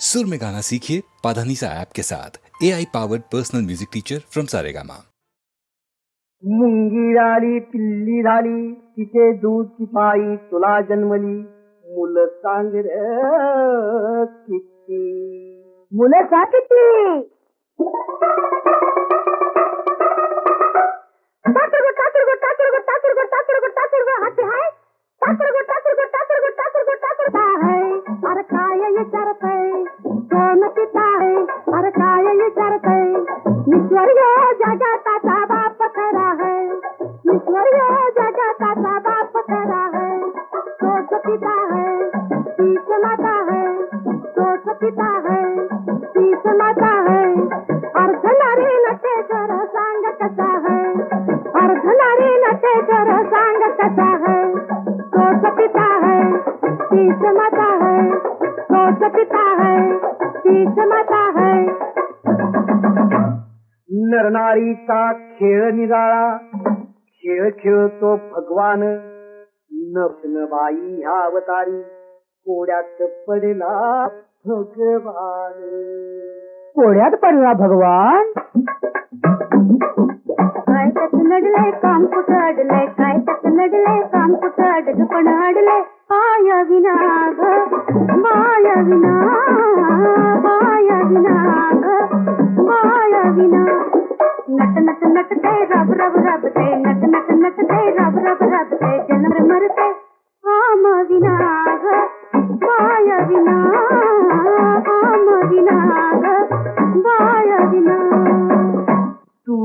सुर में गाना सीखिए पाधानीसा ऐप के साथ। A I powered personal music teacher from Saregama मुंगी झाली पिल्ली झाली तिचे दूध पायी तुला जन्मली, मुलं सांग किती मुलं का किती टाचरगो टाचरगो टाचरगो टाचरगो है नरनारीचा खेळ निराळा खेळ खेळतो भगवान नरसिंहबाई ह्या अवतारी कोड्यात पडला भगवान। कोड्यात पडला भगवान? काय त्यात काम कुठं अडले काय त्यात काम कुठं पण अडले माया विना माया विना माया विना ग माया विना नट नट नट ते रब रब रब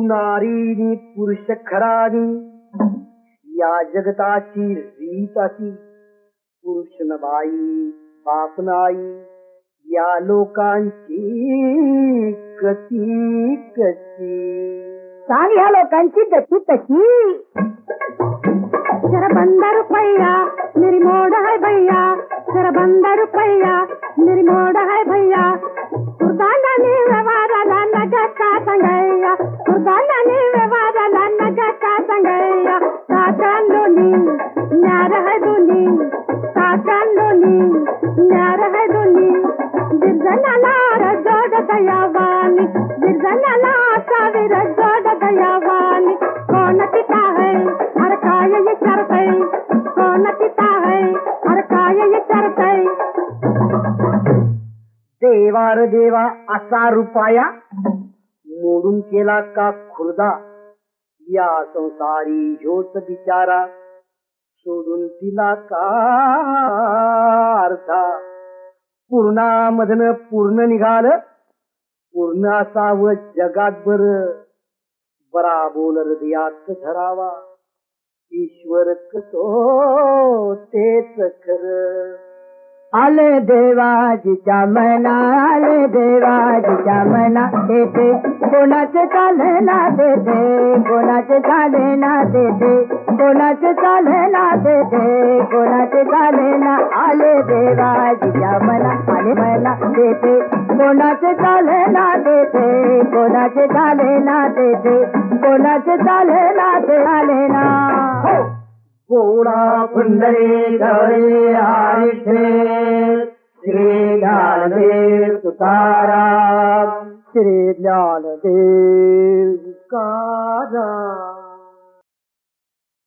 नारीनी पुरुष खरानी, या जगताची रीत अशी पुरुष न बाई बाप नाही या लोकांची गती कशी सांग ह्या लोकांची गती तशी जरा बंदा रुपया मेरी मोड़ है भैया मेरा बंदर रुपया मेरी मोड़ है भैया। खुर्दाना नी व्यवहार लाना गता संगैया। खुर्दाना नी व्यवहार लाना गता संगैया। साका लोनी, न्यार है दुनी। साका लोनी, न्यार है दुनी। गिरजनाला रजोग तयावानी सावे साविरज देवा र देवा असा रुपाया मोडून केला का खुर्दा? या संसारी ह्योच बिचारा सोडून तिला का अर्धा? पूर्णामधन पूर्ण निघाल पूर्ण असावं जगात बर. बरा बोल हृदयात धरावा ईश्वर कसो तेच खर आले देवाजीच्या मना आले देवाजीच्या मना, देते। कोणाचे चाले ना देते कोणाचे चाले ना देते कोणाचे चाले ना देते कोणाचे चाले ना आले देवाजीच्या मना आले मना देते। कोणाचे चाले ना देते कोणाचे चाले ना देते कोणाचे चाले ना ते आले ना। गोडा पुंडरी गौरी आरिठे श्री ज्ञानदेव तुकाराम। श्री ज्ञानदेव तुकाराम।